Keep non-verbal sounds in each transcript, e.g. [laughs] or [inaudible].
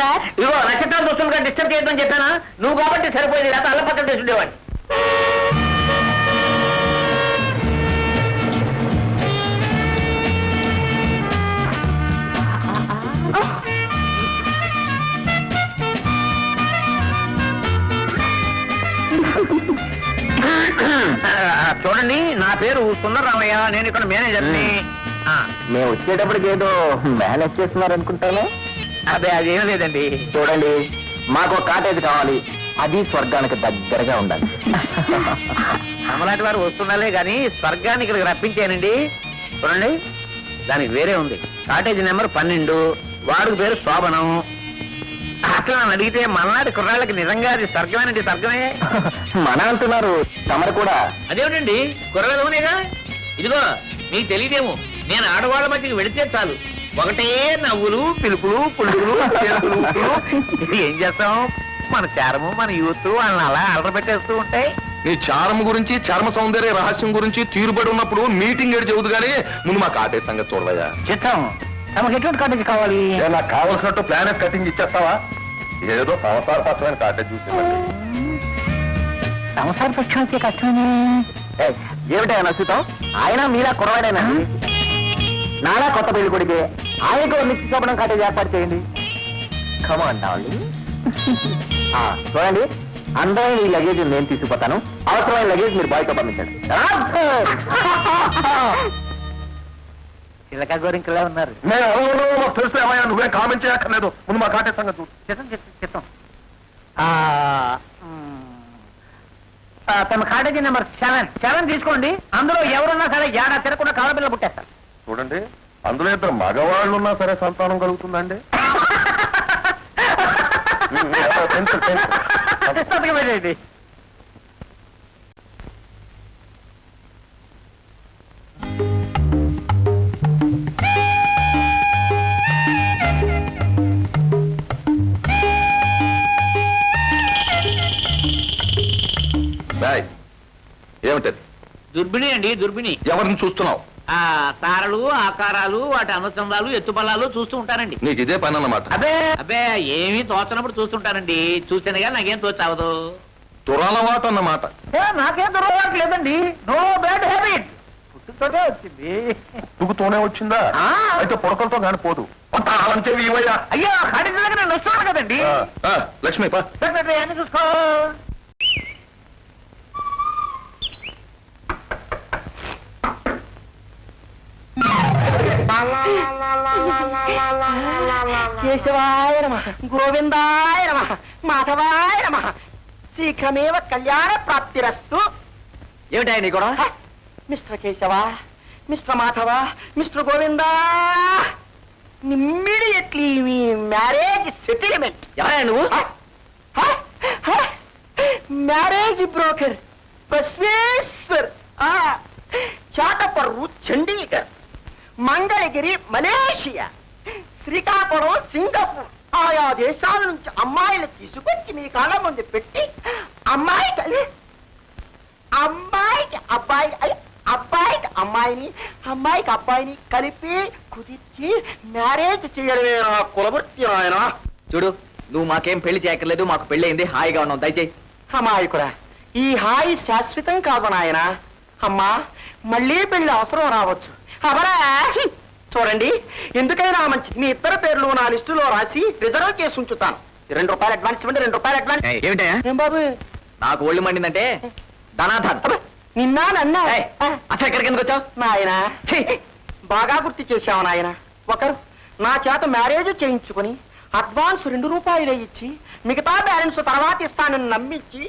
Sir? ఇదిగో నక్షత్రాలు చూస్తుండగా డిస్టర్బ్ చేయడం చెప్పానా? నువ్వు కాబట్టి సరిపోయింది లేకపోతే అల్ల పక్కన తీసుండేవాడిని చూడండి నా పేరు సుందరరామయ్య నేను ఇక్కడ మేనేజర్ని ఆ, మేము వచ్చేటప్పటికి ఏదో మేనేజ్ చేస్తున్నారు అనుకుంటాను. అదే అదేం లేదండి. చూడండి మాకు కాటేజ్ కావాలి. అది స్వర్గానికి దగ్గరగా ఉండాలి. అమలాంటి వారు వస్తున్నాలే గాని స్వర్గాన్ని ఇక్కడికి రప్పించానండి చూడండి దానికి వేరే ఉంది. కాటేజ్ నెంబర్ పన్నెండు వాడికి పేరు శోభనం. అట్లా నన్ను అడిగితే మలనాటి కుర్రాళ్ళకి నిజంగా అది స్వర్గమేనండి స్వర్గమే? మన అంటున్నారు తమరు కూడా. అదేమిటండి? కుర్రలదోనేగా ఇదిగో మీకు తెలియదేమో నేను ఆడవాళ్ళ మధ్యకి వెడితే చాలు. ఒకటే నవ్వులు పిలుపులు. ఇది ఏం చేస్తాం? మన చారము మన యూత్ వాళ్ళని అలా అలర పెట్టేస్తూ ఉంటాయి. నీ చారం గురించి చర్మ సౌందర్య రహస్యం గురించి తీరుబడి ఉన్నప్పుడు మీటింగ్ ఏడు చెబుదు కానీ ముందు మా కాటే సంగతి చూడవయ్యా. చిత్తం తమకు ఎటువంటి కాటేజ్ కావాలి? నాకు కావలసినట్టు ప్లానెట్ కటింగ్ ఇచ్చేస్తావా? ఏదో సంసార పత్రమైన కాటేజ్ చూసి సంసార పక్షానికి కష్టమే ఏయ్, ఏమిటా నచ్చుతాం ఆయన మీలా కురవాడేనా నాలా కొత్త పెళ్ళి కొడితే ఆయనకు నిత్య శోభనం కాటేజ్ ఏర్పాటు చేయండి. Come on darling. చూడండి. అందమైన ఈ లగేజ్ నేను తీసుకుపోతాను. అవసరమైన లగేజ్ మీరు బాయ్తో పంపించండి. చిలక గోరింకలా ఉన్నారు? నేను అవును, మాకు తెలుసు ఏమయ్యా నువ్వేం కామెంట్ చేయక్కర్లేదు. ముందు మా కాటే సంగతి చూడు. చిత్తం చిత్తం తమ కాటేజీ నెంబర్ సెవెన్. సెవెన్ తీసుకోండి. అందులో ఎవరున్నా సరే ఏడా తిరగకుండా కాళ్ళపిల్ల పుట్టేస్తారు. చూడండి అందులో ఇద్దరు మగవాళ్ళు ఉన్నా సరే సంతానం కలుగుతుందండి. పెన్సిల్ పెన్సిల్ ఏమిటది? దుర్బిణి అండి దుర్బిణి ఎవరిని చూస్తున్నావు? ఆ తారలు ఆకారాలు వాటి అనుచందాలు ఎత్తుపల్లాలు చూస్తూ ఉంటానండి. నీకు ఇదే పని అన్నమాట. అబ్బే అబ్బే ఏమీ తోచనప్పుడు చూస్తుంటానండి. చూసానుగా నాకేం తోచావదు. దురలవాటు అన్నమాట. నాకేం దొరకలేదు లేదండి. నో బ్యాడ్ హ్యాబిట్ పుట్టుతోనే వచ్చింది. తుగుతూనే వచ్చిందా? ఆ. అయితే పొడకలతో కానీ పోదు. అయ్యో కదండి. లక్ష్మి పా. సెక్రటరీ అన్ని చూసుకో. కేశవాయ నమ గోవిందాయ నమ మాధవాయ నమ. శీఘ్రమేవ కళ్యాణ ప్రాప్తిరస్తు. ఏమిటా నీ కూడా! Mister Keshava mister Madhava mister Govinda. Immediately మీ మ్యారేజ్ సెటిల్మెంట్ ఎవరా నువ్వు? Marriage broker Basweshwar. Chataparru Chandigarh Mangalagiri Malaysia Srikakulam Singapore. ఆయా దేశాల నుంచి అమ్మాయిలు తీసుకొచ్చి మీ కాళ్ళ ముందు పెట్టి అమ్మాయికి అమ్మాయికి అబ్బాయి అబ్బాయికి అమ్మాయిని అమ్మాయికి అబ్బాయిని కలిపి కుదిర్చి మ్యారేజ్ చేయడమే నా కులవృత్తి ఆయన చూడు నువ్వు మాకేం పెళ్ళి చేయక్కర్లేదు మాకు పెళ్ళి అయింది హాయిగా ఉన్నాం దయచేయి. అమాయకురా ఈ హాయి శాశ్వతం కాదు నాయన. అమ్మా మళ్ళీ పెళ్ళి అవసరం రావచ్చు. అవరా చూడండి ఎందుకైనా మంచిది మీ ఇద్దరు పేర్లు నా లిస్టులో రాసి రిజర్వ్ చేసి ఉంచుతాను. రెండు రూపాయలు అడ్వాన్స్ ఇవ్వండి రెండు రూపాయలు అడ్వాన్స్ ఏయ్, ఏమిటయ్యా? ఏం బాబు? నాకు ఒళ్ళు మండిందంటే ధనాధన్ నిన్నా నన్నా? అసలు ఎక్కడికి ఎందుకు వచ్చావు? నాయన బాగా గుర్తు చేశావు నాయన. ఒకరు నా చేత మ్యారేజ్ చేయించుకుని అడ్వాన్స్ రెండు రూపాయలే ఇచ్చి మిగతా బ్యాలెన్స్ తర్వాత ఇస్తానని నమ్మించి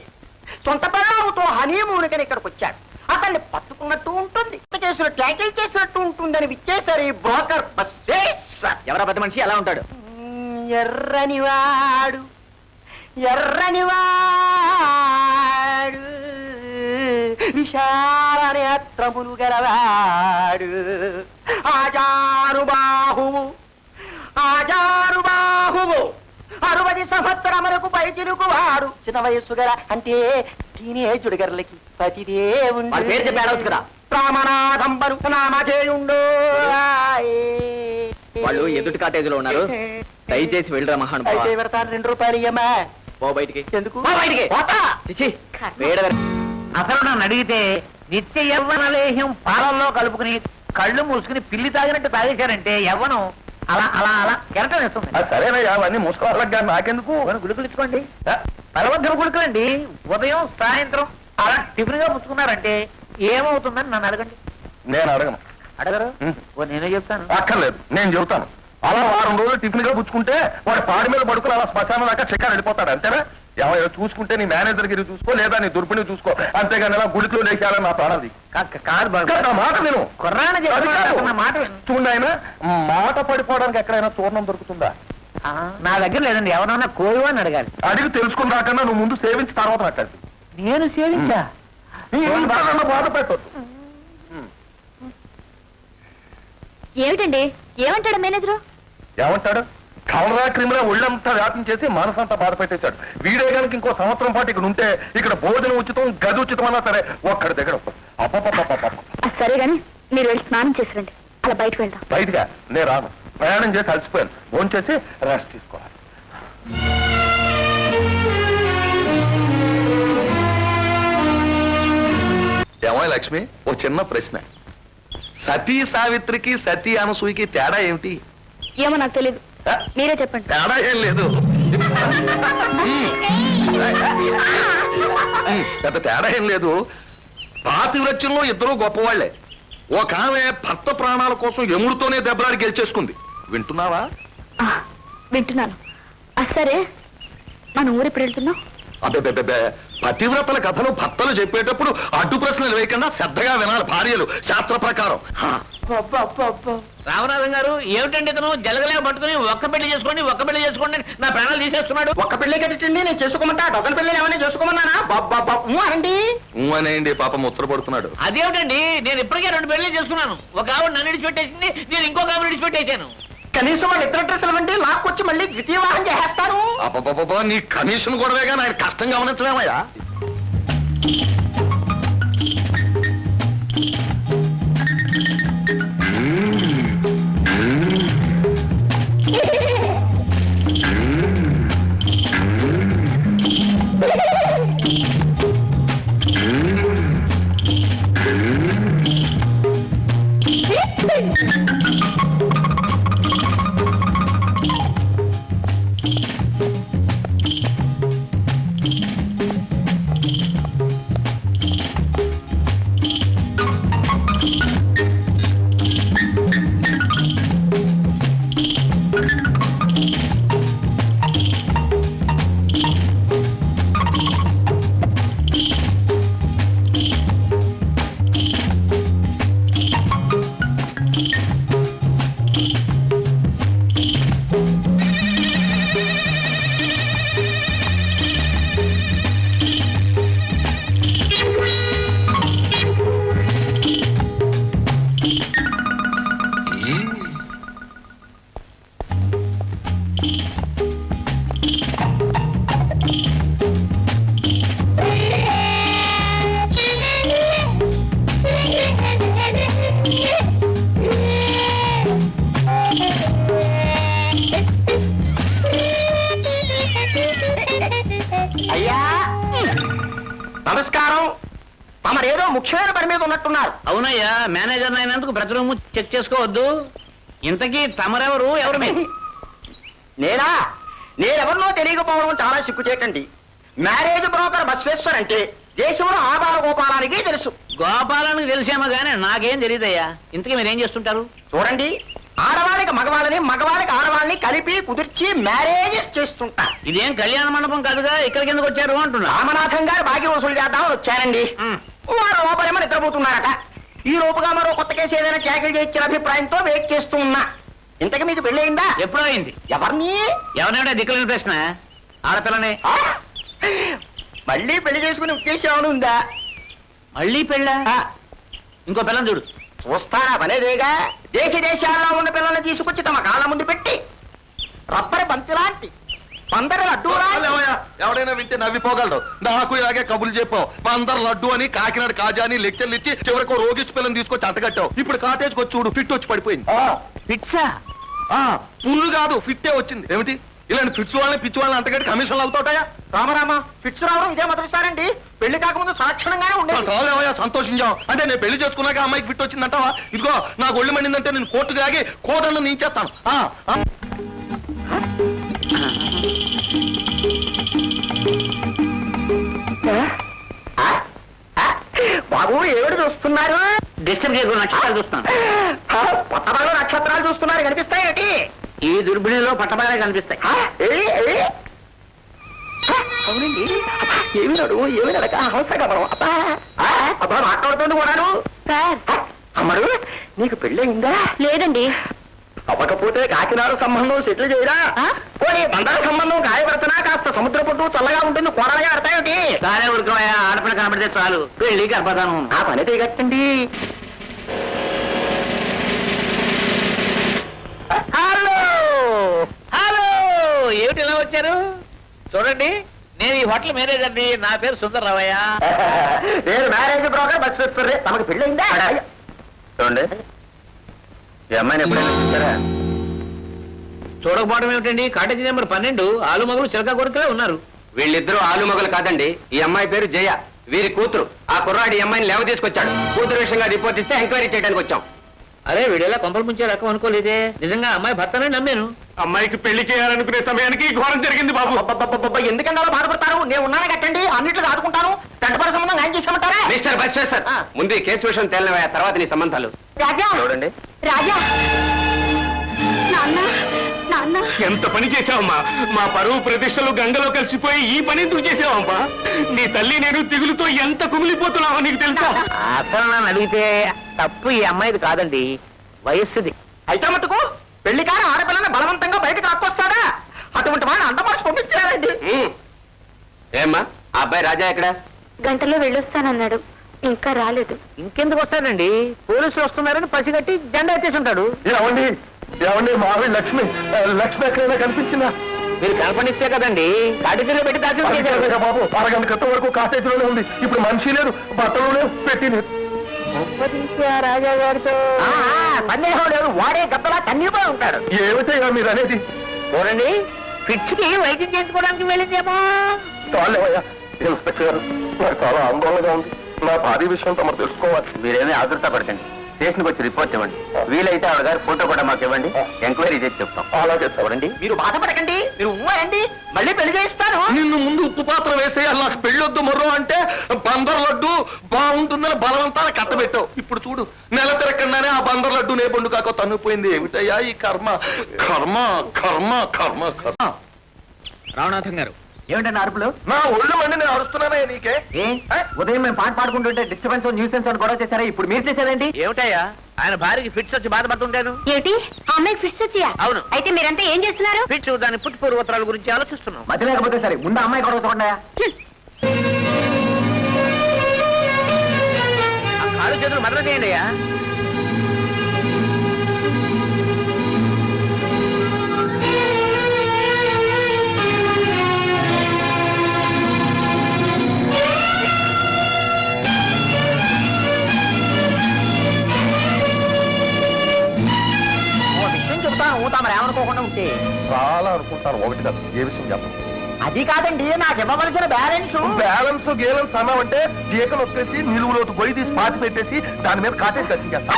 సొంత పిల్లలతో హనీమూన్కని ఇక్కడికి వచ్చాడు. అతన్ని పట్టుకున్నట్టు ఉంటుంది. చేసిన ట్యాకిల్ చేసినట్టు ఉంటుందని విచ్చేశారు ఈ బ్రోకర్ ఎవరా పెద్ద మనిషి? ఎలా ఉంటాడు? ఎర్రనివాడు. ఎర్రనివాడు. విశాల నేత్రములు గలవాడు. ఆజారు బాహువు ఆజారు బాహువు అరవది సంవత్సరములకు పై వాడు. చిన్న వయస్సు గల అంటే టీనేజుడు గర్లకి పతిదేవుండు వాడి పేరు చెప్పి ఆడవచ్చు కదా. రామనాథంబరు నామధేయుండు ఆయే. వాళ్ళు ఎదుటి కాటేజీలో ఉన్నారు. దయచేసి వెళ్ళరా మహానుభావ. అయితే పెడతాను రెండు రూపాయలు ఇయ్యమ్మా. పో బయటికి. ఎందుకు? పో బయటికి. పోతా. చిచి వేడ అసలు నన్ను అడిగితే నిత్య యవ్వన లేహ్యం పాలల్లో కలుపుకుని కళ్ళు మూసుకుని పిల్లి తాగినట్టు తాగేశారంటే యవ్వనం అలా అలా అలా. కెరటం వేస్తుంది. సరేనయ్యా అవన్నీ ముసుకోవాలకు కానీ నాకెందుకు? గుళుకులు ఇచ్చుకోండి బలవంతుల గుళుకులండి. ఉదయం సాయంత్రం అలా టిఫిన్గా పుచ్చుకున్నారంటే ఏమవుతుందని నన్ను అడగండి. నేను అడగను. అడగరు. ఓ నేనే చెప్తాను. అక్కర్లేదు. నేను చెబుతాను. అలా వారం రోజులు టిఫిన్గా పుచ్చుకుంటే వాడు పాడి మీద పడుకుని అలా శ్మశానం దాకా చెక్కారు వెళ్ళిపోతాడు. అంతేనా? ఎవరైనా చూసుకుంటే నీ మేనేజర్ గిరి చూసుకో లేదా నీ దుర్పిని చూసుకో. అంతేగాని అలా గుడిలో లేచాలని నా ప్రాణది కాదు నా మాట విను. చూడండి ఆయన మాట పడిపోవడానికి ఎక్కడైనా చూర్ణం దొరుకుతుందా? నా దగ్గర లేదండి. ఎవరన్నా కోయు అని అడగాలి. అడిగి తెలుసుకుని రాకన్నా నువ్వు ముందు సేవించి తర్వాత మాట్లాడు. నేను సేవించా? బాధ ఏమిటండి? ఏమంటాడు మేనేజరు? ఏమంటాడు? కలరా క్రిమినల్ ఒళ్ళంతా వ్యాపించేసి మనసంతా బాధ పెట్టేశాడు. వీడే కనుక ఇంకో సంవత్సరం పాటు ఇక్కడ ఉంటే ఇక్కడ భోజనం ఉచితం గది ఉచితం అన్నా సరే ఒక్కడి దగ్గర సరే గాని మీరు వెళ్ళి స్నానం చేసి రండి. అలా బయటకు వెళ్దాం. బయటగా నేను రాను. ప్రయాణం చేసి అలసిపోయాను. ఫోన్ చేసి రెస్ట్ తీసుకోవాలి. ఏమో లక్ష్మి ఓ చిన్న ప్రశ్న. సతీ సావిత్రికి సతీ అనసూయకి తేడా ఏమిటి? ఏమో నాకు తెలియదు? మీరే చెప్పండి. తేడా ఏం లేదు. పెద్ద తేడా ఏం లేదు. పాతివ్రత్యంలో ఇద్దరు గొప్పవాళ్ళే. ఒక ఆమె భర్త ప్రాణాల కోసం ఎముడితోనే దెబ్బలాడి గెలిచేసుకుంది. వింటున్నావా? వింటున్నాను. సరే. మన ఊరు ఎప్పుడు వెళ్తున్నాం అబ్బే పతివ్రతల కథలు భర్తలు చెప్పేటప్పుడు అడ్డు ప్రశ్నలు వేయకుండా శ్రద్ధగా వినాలి భార్యలు. శాస్త్ర ప్రకారం. రామనాథం గారు ఏమిటండి ఇతను? జలగలే పట్టుకుని ఒక్క పెళ్ళి చేసుకోండి ఒక్క పెళ్ళి చేసుకోండి నా ప్రాణాలు తీసేస్తున్నాడు. ఒక్క పెళ్ళి కట్టండి నేను చేసుకోమంటా? డొక్కన పెళ్ళి ఏమైనా చేసుకోమన్నానా? బాబ్బా అనండి. ఊ అనేయండి పాపం ఉత్తరపడుతున్నాడు అదేమిటండి? నేను ఇప్పటికే రెండు పెళ్ళి చేసుకున్నాను. ఒక ఆవిడ నన్ను విడిచిపెట్టేసింది నేను ఇంకొక ఆవిడ విడిచిపెట్టేశాను. కనీసం వాళ్ళు ఇద్దరు డ్రెస్సులు అంటే లాక్కొచ్చి మళ్ళీ ద్వితీయ వాహనం చేసేస్తాను. నీ కమిషన్ కానీ ఆయన కష్టం గమనించలేమయ్యా? అయ్యా! నమస్కారం. తమరేదో ముఖ్యమైన పని మీద ఉన్నట్టున్నారు. అవునయ్యా మేనేజర్ అయినందుకు ప్రతి రూము చెక్ చేసుకోవద్దు? ఇంతకీ తమరెవరు? ఎవరు మీరు నేనా? నేనెవరినో తెలియకపోవడం చాలా సిగ్గు చేయకండి. మ్యారేజ్ బ్రోకర్ బస్వేశ్వర్ అంటే దేశంలో ఆధార గోపాలానికి తెలుసు. గోపాలానికి తెలిసేమో గానీ నాకేం తెలియదయ్యా ఇంతకీ మీరేం చేస్తుంటారు? చూడండి ఆడవాళ్ళకి మగవాళ్ళని మగవాళ్ళకి ఆడవాళ్ళని కలిపి కుదిర్చి మ్యారేజెస్ చేస్తుంటా ఇదేం కళ్యాణ మండపం కాదుగా? ఇక్కడికి ఎందుకు వచ్చారు అంటున్నా. రామనాథం గారు భాగ్య వసూలు చేద్దామని వచ్చానండి ఉమ్. వారు లోపలేమో నిద్రపోతున్నారట. ఈ లోపుగా మరో కొత్త కేసు ఏదైనా చాకరీ చేయించిన అభిప్రాయంతో వెయిట్ చేస్తూ ఉన్నా. ఇంతకు మీకు పెళ్ళయిందా ఎప్పుడో అయింది ఎవరిని? ఎవరైనా దిక్కులేని ప్రశ్న. ఆడపిల్లని. ఆ? మళ్ళీ పెళ్ళి చేసుకునే ఉద్దేశం ఏమైనా ఉందా? మళ్ళీ పెళ్ళా? ఆ, ఇంకో పిల్లని చూడు. చూస్తారా పనేదేగా? దేశ దేశాల్లో ఉన్న పిల్లల్ని తీసుకొచ్చి తమ కాళ్ళ ముందు పెట్టి రబ్బరి బంతి లాంటి పందరి లడ్డూ ఎవడైనా వింటే నవ్విపోగలడు. నాకు ఇలాగే కబుర్లు చెప్పావు. పందర్ లడ్డు అని కాకినాడ కాజా అని లెక్చర్లు ఇచ్చి చివరికి రోగిష్టి పిల్లని తీసుకొచ్చి అంటగట్టావు ఇప్పుడు కాటేజ్కి వచ్చి చూడు ఫిట్ వచ్చి పడిపోయింది. పిచ్చా ఆ పుల్లు కాదు ఫిట్టే వచ్చింది. ఏమిటి? ఇలాంటి ఫిట్స్ వాళ్ళని పిచ్చి వాళ్ళని అంతకంటే కమిషన్లు అవుతాయా? రామరామ ఫిట్స్ రావడం ఇదే మొదటిసారండి. పెళ్ళి కాకముందు సాక్షణంగానే ఉండేది చాలేవయ్యా సంతోషించాం అంటే నేను పెళ్ళి చేసుకున్నాక అమ్మాయికి ఫిట్ వచ్చిందంటావా? ఇదిగో నాకు ఒళ్ళు మండిందంటే నేను కోర్టుకు ఆగి కోటను నీచేస్తాను. బాబు ఏమిటి చూస్తున్నారు డిస్టర్బ్ నక్షత్రాలు చూస్తాను ఆ, పట్టణంలో నక్షత్రాలు చూస్తున్నారు కనిపిస్తాయేటి ఈ దుర్బిణిలో పట్టబాగా కనిపిస్తాయి. అవునండి. ఏమి నడు ఏమి నడక? అవసరం అబ్బా ఆ, అబ్బా మాట్లాడుతుంది కూడాను? అమ్మడు నీకు పెళ్ళయిందా? లేదండి. అవ్వకపోతే కాకినాడ సంబంధం సెటిల్ చేయరా? పోనీ బందర సంబంధం గాయపడుతున్నా కాస్త సముద్ర పొట్టు చల్లగా ఉంటుంది కూరలుగా ఆడతాయేమిటి సారే ఉడకమయ్యా ఆడపిల్ల కనబడితే చాలు. పెళ్ళి గర్భధానం. ఆ పని తీగట్టండి హలో! హలో! ఏమిటి ఇలా వచ్చారు? చూడండి నేను ఈ హోటల్ మేనేజర్ అండి. నా పేరు సుందరరావయ్య. [laughs] నేను మ్యారేజ్ బ్రోకర్ బస్ చూస్తుంది తమకు పెళ్ళయిందా? చూడండి. ఈ అమ్మాయిని ఎప్పుడైనా చూసారా? చూడకపోవడం ఏమిటండి? కాటేజీ నెంబర్ పన్నెండు ఆలు మగలు చిలక కొడుకులే ఉన్నారు. వీళ్ళిద్దరూ ఆలుమగలు కాదండి. ఈ అమ్మాయి పేరు జయ. వీరి కూతురు. ఆ కుర్రాడి ఈ అమ్మాయిని లేవ తీసుకొచ్చాడు. కూతురు విషయంగా రిపోర్ట్ ఇస్తే ఎంక్వైరీ చేయడానికి వచ్చాం. అరే వీడేలా కొంపలు ముంచే రకం అనుకోలేదే? నిజంగా అమ్మాయి భర్తనే నమ్మాను. అమ్మాయికి పెళ్ళి చేయాలనుకునే సమయానికి ఈ ఘోరం జరిగింది బాబు. ఎందుకంటే అలా బాధపడతారు? నేను ఉన్నాను కట్టండి అన్నిట్లు ఆదుకుంటాను కంటపడ సంబంధం ఆయన చేసామంటారా మిస్టర్ బస్వేశ్వర్. ముందు ఈ కేసు విషయం తేలినవయ్యా తర్వాత నీ సంబంధాలు. చూడండి. రాజా! నాన్న నాన్న! ఎంత పని చేశావమ్మా? మా పరువు ప్రతిష్టలు గంగలో కలిసిపోయి ఈ పని ఎందుకు చేసావమ్మా నీ తల్లి నేను తిగులుతో ఎంత కుమిలిపోతున్నావో నీకు తెలుసా? అసలు నన్ను అడిగితే తప్పు ఈ అమ్మాయిది కాదండి వయస్సుది. అయితే మటుకు పెళ్ళి కాని ఆడపిల్లని బలవంతంగా బయటకు లాక్కొస్తాడా? అటువంటి వాడిని అంతమాసి పంపించారండి. ఏమ్మా? ఆ అబ్బాయి రాజా ఎక్కడ? గంటలో వెళ్ళొస్తానన్నాడు. ఇంకా రాలేదు. ఇంకెందుకు వస్తాడండి? పోలీసులు వస్తున్నారని పసిగట్టి జెండా ఎత్తేసి ఉంటాడు ఏమండి ఏమండి మావి లక్ష్మి ఆ, లక్ష్మి ఎక్కడైనా కనిపించిందా? మీరు కల్పనిస్తే కదండి. కాటిలో పెట్టి దాచి అది కాదుగా బాబు అరగంట క్రితం వరకు కాసేజీలోనే ఉంది. ఇప్పుడు మనిషి లేదు బట్టలు లేవు పెట్టి లేదు రాజా గారితో ఆ, ఆ, సందేహం లేదు. వాడే గబ్బలా కన్నీపోయి ఉంటాడు. ఏమిటయ్యా మీరు అనేది? చూడండి. ఫిట్స్కి వైద్యం చేయించుకోవడానికి వెళ్ళిందేమో. చాలేవయ్యా ఇన్స్పెక్టర్ గారు నాకు చాలా ఆందోళనగా ఉంది. నా భార్య విషయం తమరు తెలుసుకోవాలి. మీరేమీ ఆదుర్త పడకండి. స్టేషన్కి వచ్చి రిపోర్ట్ ఇవ్వండి. వీలైతే ఆవిడ గారి ఫోటో కూడా మాకు ఇవ్వండి. ఎంక్వైరీ చేసి చెప్తాం. అలాగే చూడండి. మీరు బాధపడకండి. మీరు ఉమ్మాయండి మళ్ళీ పెళ్ళి చేయిస్తాను. నిన్ను ముందు ఉప్పు పాత్ర వేసేయాలి నాకు పెళ్ళొద్దు మొర్రో అంటే బందర్ లడ్డు బాగుంటుందని బలవంతాన కట్టబెట్టావు. ఇప్పుడు చూడు నెల తిరగకుండానే ఆ బందర్ లడ్డు నే పండు కాక తన్నుపోయింది. ఏమిటయ్యా ఈ కర్మ? కర్మ కర్మ కర్మ కర్మ. రావణాథం గారు ఏమిటండి అరుపులు? నా ఒళ్ళు మండి నేను అరుస్తున్నానే నీకే? ఏ? ఉదయం మేము పాట పాడుకుంటుంటే డిస్టర్బెన్స్ న్యూసెన్స్ అని గొడవ చేశారా? ఇప్పుడు మీరు చేసేదేంటి? ఏమిటయ్యా? ఆయన భార్యకి ఫిట్స్ వచ్చి బాధపడుతుంటాను? ఏమిటి? ఆ అమ్మాయికి ఫిట్స్ వచ్చాయా? అవును. అయితే మీరంతా ఏం చేస్తున్నారు? ఫిట్స్ దాని పుట్టు పూర్వోత్తరాల గురించి ఆలోచిస్తున్నాం. మధ్య లేకపోతే సరే ముందు అమ్మాయి గొడవ చూడండి ఆ కాళ్ళు చేతులు మదన చేయండి అయ్యా. ఒకటి కాదు ఏ విషయం చెప్పను. అది కాదండి నాకు ఇవ్వవలసిన బ్యాలెన్స్. బ్యాలెన్స్ గేలెన్స్ అన్నావంటే గీకలు వచ్చేసి నిలువులోకి గొయ్యి తీసి పాతి పెట్టేసి దాని మీద కాటేసి కట్టించేస్తా.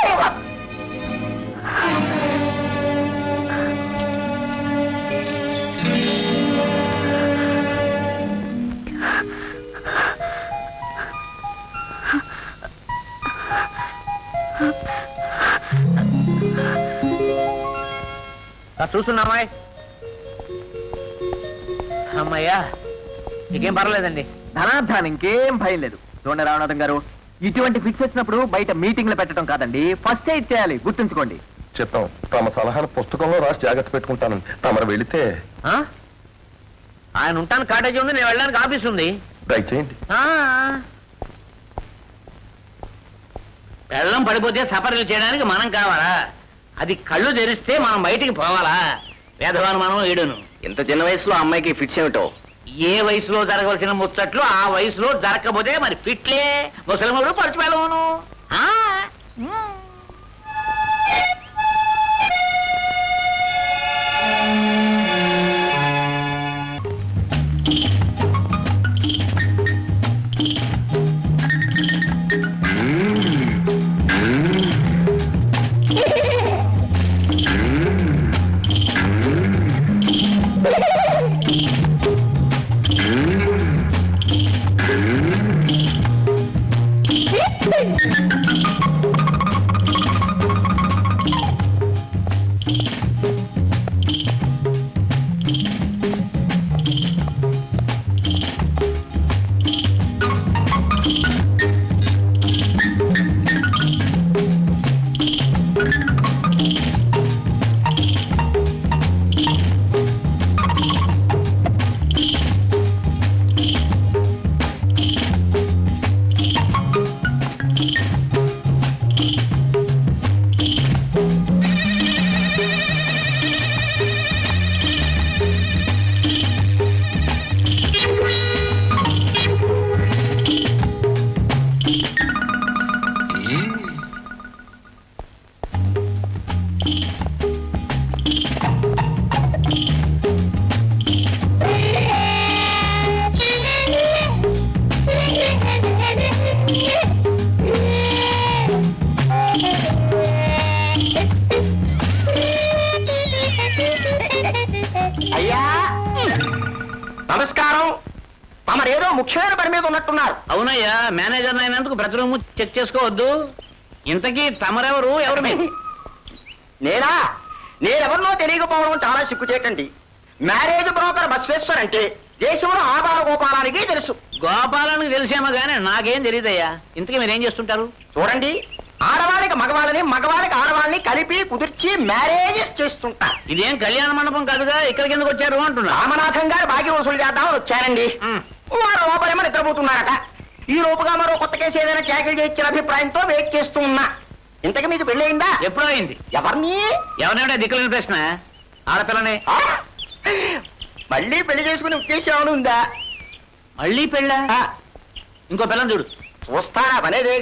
చూస్తున్నామాయ్ అమ్మయ్యా. నీకేం పర్వాలేదండి. ధనార్థాన్ని ఇంకేం భయం లేదు. చూడండి రామనాథం గారు ఇటువంటి ఫిక్స్ వచ్చినప్పుడు బయట మీటింగ్లు పెట్టడం కాదండి. ఫస్ట్ ఎయిడ్ చేయాలి. గుర్తుంచుకోండి. చెప్పాం. తమ సలహాను పుస్తకంలో రాసి జాగ్రత్త పెట్టుకుంటాను తమరు వెళితే ఆ? ఆయన ఉంటాను కాటేజీ ఉంది నేను వెళ్ళడానికి ఆఫీస్ ఉంది. దయచేయండి ఆ. బెల్లం పడిపోతే సపర్యలు చేయడానికి మనం కావాలా? అది కళ్ళు తెరిస్తే మనం బయటికి పోవాలా? వేదవాను మనం ఏడును ఇంత చిన్న వయసులో అమ్మాయికి ఫిట్స్ ఏమిటో? ఏ వయసులో జరగవలసిన ముచ్చట్లు ఆ వయసులో జరగకపోతే మరి ఫిట్లే ముసలిముడు పడిచిపోయాను ముఖ్యమైన పని మీద ఉన్నట్టున్నారు. అవునయ్యా మేనేజర్ అయినందుకు ప్రతి రూము చెక్ చేసుకోవద్దు. ఇంతకీ తమరెవరు? ఎవరు మీరు [laughs] నేనా? నేనెవరినో తెలియకపోవడం చాలా సిగ్గు చేయకండి. మ్యారేజ్ బ్రోకర్ బస్వేశ్వర్ అంటే దేశంలో ఆధార గోపాలానికి తెలుసు. గోపాలానికి తెలిసేమో గానీ నాకేం తెలియదయ్యా ఇంతకీ మీరేం చేస్తుంటారు? చూడండి ఆడవాళ్ళకి మగవాళ్ళని మగవాళ్ళకి ఆడవాళ్ళని కలిపి కుదిర్చి మ్యారేజెస్ చేస్తుంటా ఇదేం కళ్యాణ మండపం కాదుగా? ఇక్కడికి ఎందుకు వచ్చారు అంటున్నా. రామనాథం గారు భాగ్య వసూలు చేద్దామని వచ్చానండి ఉమ్. వారు లోపలేమో నిద్రపోతున్నారట ఈ లోపుగా మరో కొత్త కేసు ఏదైనా చాకరీ చేయించిన అభిప్రాయంతో వెయిట్ చేస్తూ ఉన్నా ఇంతకు మీకు పెళ్ళయిందా ఎప్పుడో అయింది. ఎవరిని? ఎవరైనా దిక్కులేని ప్రశ్న. ఆడపిల్లని. ఆ? మళ్ళీ పెళ్ళి చేసుకునే ఉద్దేశం ఏమైనా ఉందా? మళ్ళీ పెళ్ళా? ఇంకో పిల్లని చూడు. చూస్తానా పనేదే